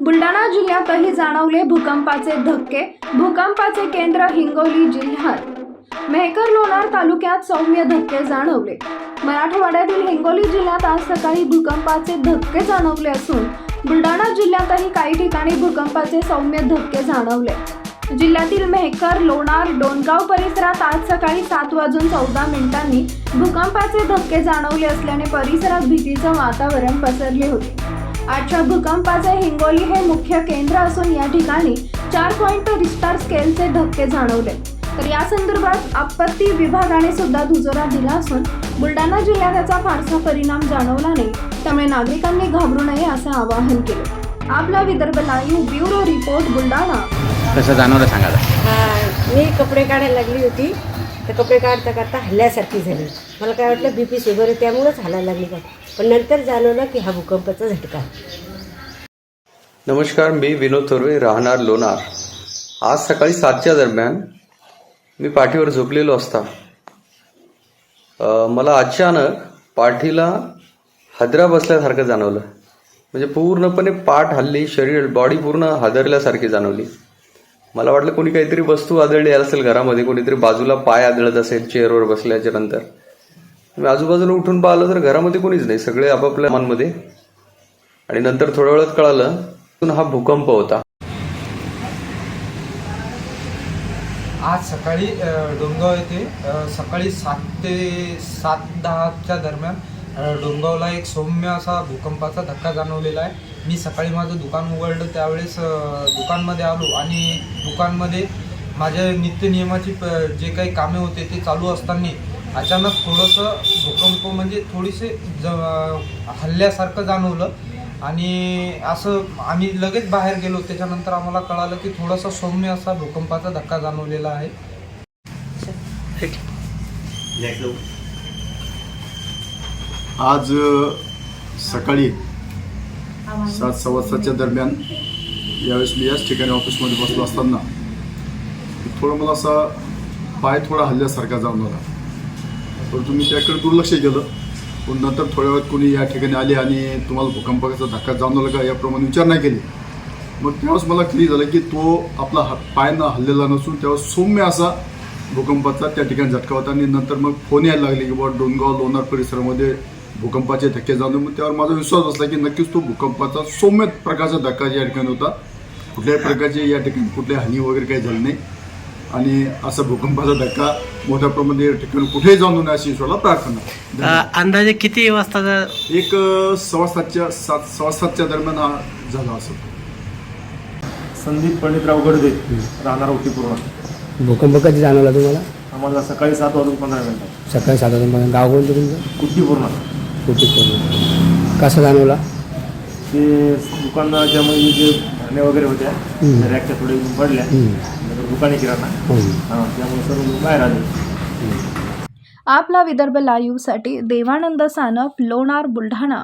बुलढाणा जिल्ह्यातही जाणवले भूकंपाचे धक्के. भूकंपाचे केंद्र हिंगोली जिल्ह्यात. मेहकर लोणार तालुक्यात सौम्य धक्के जाणवले. मराठवाड्यातील हिंगोली जिल्ह्यात आज सकाळी भूकंपाचे धक्के जाणवले असून बुलढाणा जिल्ह्यातही काही ठिकाणी भूकंपाचे सौम्य धक्के जाणवले. जिल्ह्यातील मेहकर लोणार डोणगाव परिसरात आज सकाळी सात वाजून चौदा मिनिटांनी भूकंपाचे धक्के जाणवले असल्याने परिसरात भीतीचं वातावरण पसरले होते. आजच्या भूकंपाचे हिंगोली हे मुख्य केंद्र असून या ठिकाणी चार पॉईंट रिस्टार स्केलचे धक्के जाणवले. तर या संदर्भात आपत्ती विभागाने सुद्धा दुजोरा दिला असून बुलढाणा जिल्ह्यात याचा फारसा परिणाम जाणवला नाही. त्यामुळे नागरिकांनी घाबरू नये असं आवाहन केलं. आपला Vidarbha live bureau report Buldhana. कसं जाणवलं सांगा आता. हा मी कपडे काढायला लागली होती. तर कपडे काढता काढता हल्ल्यासारखी झाली. मला काय वाटलं बी पी शुगर आहे त्यामुळंच हालायला लागली का पण नंतर जाणवलं की हा भूकंपाचा झटका. आहे. नमस्कार मी विनोद थोरवे राहणार लोणार. आज सकाळी सातच्या दरम्यान मी पाठीवर झोपलेलो असता. अ, मला अचानक पाठीला हादरा बसल्यासारखं जाणवलं. म्हणजे पूर्णपणे पाठ हल्ली शरीर बॉडी पूर्ण हादरल्यासारखी जाणवली. मला वाटलं कोणी काहीतरी वस्तू आदळली असेल घरामध्ये कोणीतरी बाजूला पाय आदळत असेल चेअरवर बसल्याच्या नंतर. मी आजूबाजूला उठून पाहिलं तर घरामध्ये कोणीच नाही सगळे आपापल्या मनामध्ये आणि नंतर थोड्या वेळात कळालं हा भूकंप होता. आज सकाळी डोंगाव येथे सकाळी सात ते सात दहाच्या दरम्यान अ, डोंगगावला एक सौम्य असा भूकंपाचा धक्का जाणवलेला आहे. मी सकाळी माझं दुकान उघडलं त्यावेळेस दुकानमध्ये आलो आणि दुकानमध्ये माझ्या नित्यनियमाची प- जे काही कामे होते ते चालू असताना अचानक थोडंसं भूकंप म्हणजे थोडीसे ज हल्ल्यासारखं जाणवलं. आणि असं आम्ही लगेच बाहेर गेलो. त्याच्यानंतर आम्हाला कळालं की थोडासा सौम्य असा भूकंपाचा धक्का जाणवलेला आहे. आज सकाळी सात सव्वा सातच्या दरम्यान यावेळेस मी याच ठिकाणी ऑफिसमध्ये बसलो असताना थोडं मला असा पाय थोडा हल्ल्यासारखा जाणवला परंतु मी त्याकडे दुर्लक्ष केलं. पण नंतर थोड्या वेळात कोणी या ठिकाणी आले आणि तुम्हाला भूकंपाचा धक्का जाणवला का याप्रमाणे विचार नाही केले. मग त्यावेळेस मला क्लिअर झालं की तो आपला ह पाय न हल्लेला नसून त्यावेळेस सौम्य असा भूकंपाचा त्या ठिकाणी झटका होता आणि नंतर मग फोन यायला लागले की बाबा डोंगगाव लोणार परिसरामध्ये भूकंपाचे धक्के जाणून मग त्यावर माझा विश्वास बसला की नक्कीच तो भूकंपाचा सौम्य प्रकारचा धक्का या ठिकाणी होता. कुठल्याही प्रकारचे या ठिकाणी कुठली हानी वगैरे काही झाली नाही. आणि असा भूकंपाचा धक्का मोठ्या प्रमाणात या ठिकाणी कुठेही जाणू नये अशी ईश्वराला प्रार्थना. अ, अंदाजे किती वाजता एक सव्वा सातच्या सात सव्वा सातच्या दरम्यान हा झाला असं संदीप पंडितराव गडदे राहणार होती पूर्ण भूकंप कधी जाणवला तुम्हाला? आम्हाला सकाळी सात वाजून पंधरा मिनिटात सकाळी सात वाजता गाव कोणतं तुमचं? कुट्टी पूर्ण कुठे पूर्ण कसा जाणवला? ते दुकानाच्या मध्ये जे धान्य वगैरे होत्या त्या रॅकच्या थोडे पडल्या नंतर दुकानी किराणा हां. त्यामुळे सर्व लोक बाहेर आले. आपला विदर्भ लाईव्हसाठी देवानंद सानप लोणार बुलढाणा.